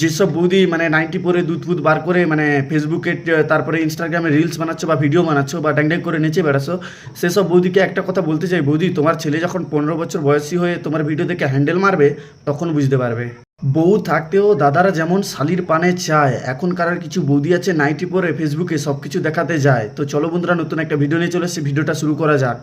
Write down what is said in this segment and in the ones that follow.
যেসব বৌদি মানে নাইনটি পরে দুধ ফুদ বার করে মানে ফেসবুকে তারপরে ইনস্টাগ্রামে রিলস বানাচ্ছ বা ভিডিও বানাচ্ছ বা ড্যাং করে নেচে বেড়াচ্ছ, সেসব বৌদিকে একটা কথা বলতে চাই, বৌদি তোমার ছেলে যখন পনেরো বছর বয়সী হয়ে তোমার ভিডিও দেখে হ্যান্ডেল মারবে, তখন বুঝতে পারবে। বউ থাকতেও দাদারা যেমন শালির পানে চায়, এখনকার আর কিছু বৌদি আছে নাইটি পরে ফেসবুকে সব কিছু দেখাতে যায়। তো চলো বন্ধুরা, নতুন একটা ভিডিও নিয়ে চলে এসেছি ভিডিওটা শুরু করা যাক।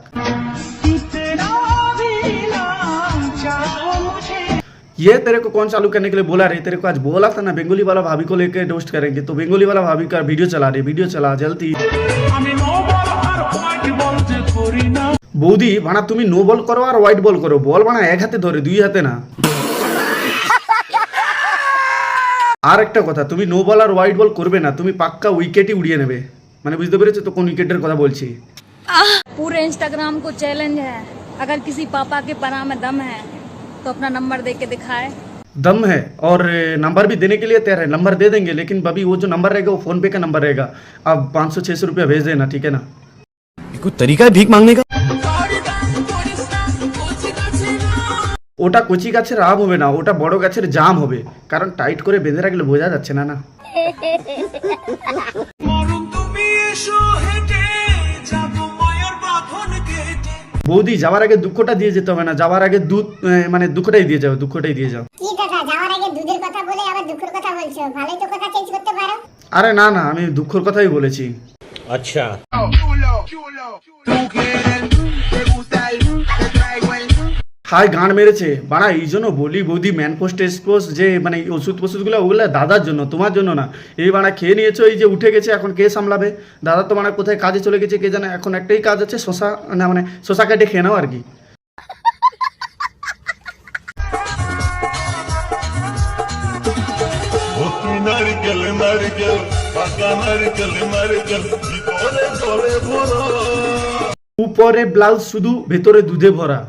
ये तेरे को कौन चालू करने के लिए बोला रे तेरे को आज बोला था ना बंगाली वाला भाभी को लेकर दोस्त करेंगे तो बंगाली वाला भाभी का वीडियो चला रहे वीडियो चला जल्दी আমি নো বল আর হোয়াইট বল যে করি না বৌদি ভাড়া তুমি নো বল করো আর হোয়াইট বল করো বল ভাড়া এক হাতে ধরে দুই হাতে না আর একটা কথা তুমি নো বল আর হোয়াইট বল করবে না তুমি পাক্কা উইকেটই উড়িয়ে নেবে মানে বুঝতে পেরেছো তো কোন উইকেটের কথা বলছি पूरे इंस्टाग्राम को चैलेंज है अगर किसी पापा के पना में दम है तो अपना नंबर दे के दिखाए दम है और नंबर भी देने के लिए तैयार है नंबर दे देंगे लेकिन अभी वो जो नंबर रहेगा वो फोन पे का नंबर रहेगा अब पाँच सौ छः सौ रुपया भेज देना ठीक है ना ये कोई तरीका है भीख मांगने का ওটা কচি গাছের আম হবে না ওটা বড় গাছের জাম হবে কারণ টাইট করে বেঁধে রাখলে বোঝা যাচ্ছে না না বৌদি যাওয়ার আগে দুঃখটা দিয়ে যেতে হবে না। যাওয়ার আগে দুধ মানে দুঃখটাই দিয়ে যাও দুঃখটাই দিয়ে যাও। কি দাদা যাওয়ার আগে দুধের কথা বলে আবার দুঃখের কথা বলছো। ভালোই তো কথা চেঞ্জ করতে পারো। আরে না না আমি দুঃখের কথাই বলেছি। আচ্ছা। হাই গান মেরেছে। বাড়া এই জন্য বলি বৌদি ম্যান পোস্ট পোস্ট যে মানে ওষুধ ফষুধগুলো ওগুলো দাদার জন্য তোমার জন্য না। এই বাড়া খেয়ে নিয়েছো এই যে উঠে গেছে এখন কে সামলাবে? দাদা তো মানে কোথায় কাজে চলে গেছে কে জানে এখন একটাই কাজ আছে শশা না মানে শশা কেটে খেয়ে নাও আর কি। নারকেল নারকেল পাকা নারকেল নারকেল ভিতরে জলে ভরা। উপরে ব্লাউজ শুধু ভেতরে দুধে ভরা।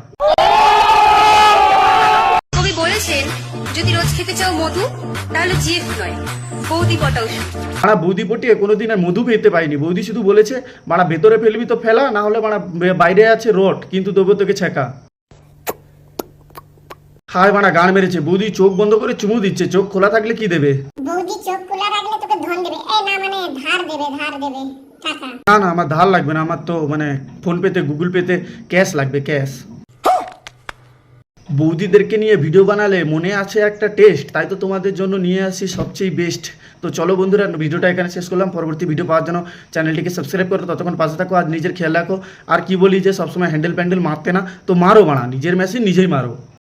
যদি রোজ খেতে চাও মধু তাহলে জিএফ নয় বৌদি পটা ওষুধ মারা বৌদি পটিয়ে কোনোদিন আর মধু পেতে পাইনি। বৌদি শুধু বলেছে মারা ভেতরে ফেলবি তো ফেলা না হলে মারা বাইরে আছে রড কিন্তু তবু তোকে ছেঁকা হায় মারা গান মেরেছে। বৌদি চোখ বন্ধ করে চুমু দিচ্ছে। চোখ খোলা থাকলে কি দেবে? বৌদি চোখ খোলা রাখলে তোকে ধন দেবে। এই না মানে ধার দেবে ধার দেবে। টাকা। না না আমার ধার লাগবে না। আমার তো মানে ফোন পেতে গুগল পেতে ক্যাশ লাগবে ক্যাশ। বৌদিদেরকে নিয়ে ভিডিও বানালে মনে আছে একটা টেস্ট তাই তো তোমাদের জন্য নিয়ে আসি সবচেয়ে বেস্ট তো চলো বন্ধুরা, ভিডিওটা এখানে শেষ করলাম। পরবর্তী ভিডিও পাওয়ার জন্য চ্যানেলটিকে সাবস্ক্রাইব করো, ততক্ষণ পাশে থাকো আর নিজের খেয়াল রাখো। আর কি বলি যে, সবসময় হ্যান্ডেল প্যান্ডেল মারতে না, তো মারো বানা নিজের মেশিন নিজেই মারো।